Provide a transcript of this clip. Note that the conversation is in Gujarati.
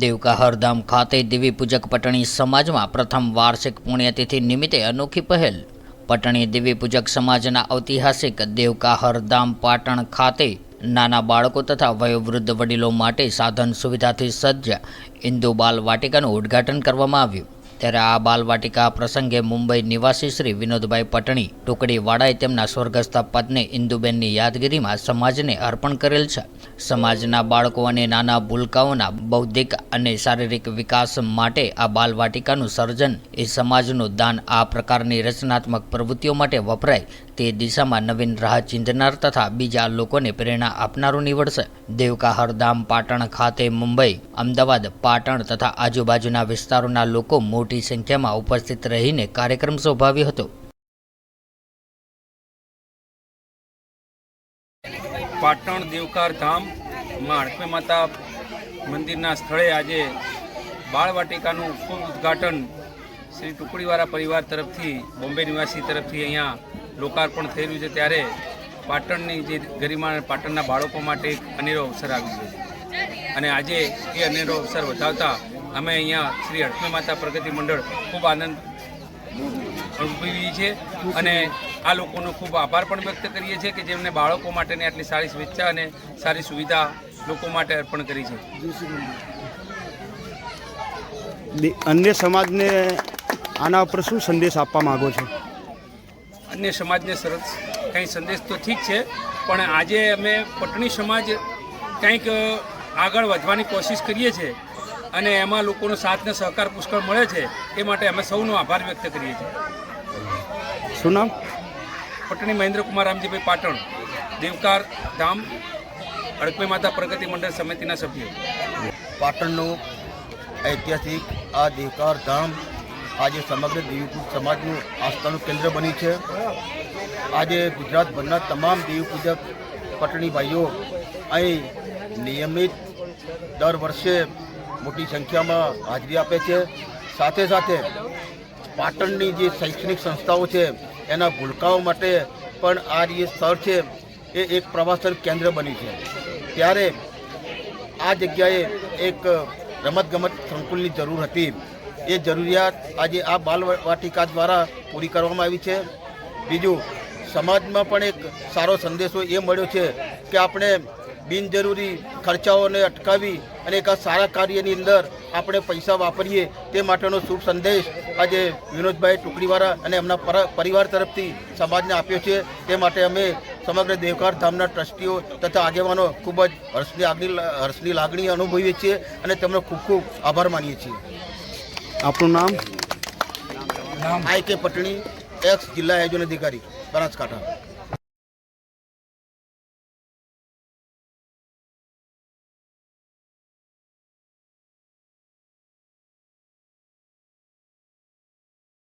દેવકા હરધામ ખાતે દેવી પૂજક પટણી સમાજમાં પ્રથમ વાર્ષિક પુણ્યતિથિ નિમિત્તે અનોખી પહેલ. પટણી દેવી પૂજક સમાજના ઐતિહાસિક દેવકા હરધામ પાટણ ખાતે નાના બાળકો તથા વયોવૃદ્ધ વડીલો માટે સાધન સુવિધાથી સજ્જ ઇન્દુ બાલ વાટિકાનું ઉદ્ઘાટન કરવામાં આવ્યું. ત્યારે આ બાલવાટિકા પ્રસંગે મુંબઈ નિવાસી શ્રી વિનોદભાઈ પટણી ટુકડીવાળાએ તેમના સ્વર્ગસ્થ પત્ની ઇન્દુબેનની યાદગીરીમાં સમાજને અર્પણ કરેલ છે. સમાજના બાળકો અને નાના ભૂલકાઓના બૌદ્ધિક અને શારીરિક વિકાસ માટે આ બાલવાટિકાનું સર્જન એ સમાજનું દાન આ પ્રકારની રચનાત્મક પ્રવૃત્તિઓ માટે વપરાય તે દિશામાં નવીન રાહ ચીંધનાર તથા બીજા લોકોને પ્રેરણા આપનારું નીવડશે. દેવકા હરધામ પાટણ ખાતે મુંબઈ અમદાવાદ, પાટણ તથા આજુબાજુના વિસ્તારોના લોકો મોટી સંખ્યામાં ઉપસ્થિત રહીને કાર્યક્રમ શોભાવ્યો હતો. પાટણ દેવકાર ધામમાં માતા મંદિરના સ્થળે આજે બાળવાટિકાનું ખૂબ ઉદ્ઘાટન શ્રી ટુકડીવાળા પરિવાર તરફથી, બોમ્બે નિવાસી તરફથી અહીંયા લોકાર્પણ થઈ રહ્યું છે ત્યારે પાટણની જે ગરિમા પાટણના બાળકો માટે એક અનેરો અવસર આવી ગયો છે. અને આજે એ અનેરો અવસર વધાવતા અમે અહીંયા શ્રી હડપે માતા પ્રગતિ મંડળ ખૂબ આનંદ અનુભવી છે અને આ લોકોનો ખૂબ આભાર પણ વ્યક્ત કરીએ છીએ કે જેમને બાળકો માટેની આટલી સારી સ્વેચ્છા અને સારી સુવિધા લોકો માટે અર્પણ કરી છે. અન્ય સમાજને આના ઉપર શું સંદેશ આપવા માગો છો? અન્ય સમાજને સરસ કંઈ સંદેશ તો ઠીક છે પણ આજે અમે પટણી સમાજ કંઈક આગળ વધવાની કોશિશ કરીએ છીએ અને એમાં લોકોનો સાથ ને સહકાર પુષ્કળ મળે છે એ માટે અમે સૌનો આભાર વ્યક્ત કરીએ છીએ. શું નામ? પટણી મહેન્દ્રકુમાર રામજીભાઈ પાટણ દેવકાર ધામ અડકમે માતા પ્રગતિ મંડળ સમિતિના સભ્યો. પાટણનું ઐતિહાસિક આ દેવકાર ધામ આજે સમગ્ર દેવીપૂજ સમાજનું આસ્થાનું કેન્દ્ર બન્યું છે. આજે ગુજરાતભરના તમામ દેવી પૂજક પટણી ભાઈઓ અહીં નિયમિત દર વર્ષે મોટી સંખ્યામાં હાજરી આપે છે. સાથે સાથે પાટણની જે શૈક્ષણિક સંસ્થાઓ છે, એના ભૂલકાઓ માટે પણ આ જે સ્થળ છે, એ એક પ્રવાસન કેન્દ્ર બન્યું છે. ત્યારે આ જગ્યાએ એક રમતગમત સંકુલની જરૂર હતી. એ જરૂરિયાત આજે આ બાલવાટિકા દ્વારા પૂરી કરવામાં આવી છે. બીજું, સમાજમાં પણ એક સારો સંદેશો એ મળ્યો છે કે આપણે બિનજરૂરી ખર્ચાઓને અટકાવી અને એક આ સારા કાર્યની અંદર આપણે પૈસા વાપરીએ તે માટેનો શુભ સંદેશ આજે વિનોદભાઈ ટુકડીવાળા અને એમના પર- પરિવાર તરફથી સમાજને આપ્યો છે. તે માટે અમે સમગ્ર દેવકાર ધામના ટ્રસ્ટીઓ તથા આગેવાનો ખૂબ જ હર્ષની આગની હર્ષની લાગણી અનુભવીએ છીએ અને તેમનો ખૂબ ખૂબ આભાર માનીએ છીએ. આપનું નામ? આઈ કે પટણી એક્સ જિલ્લા આયોજન અધિકારી બનાસકાંઠા.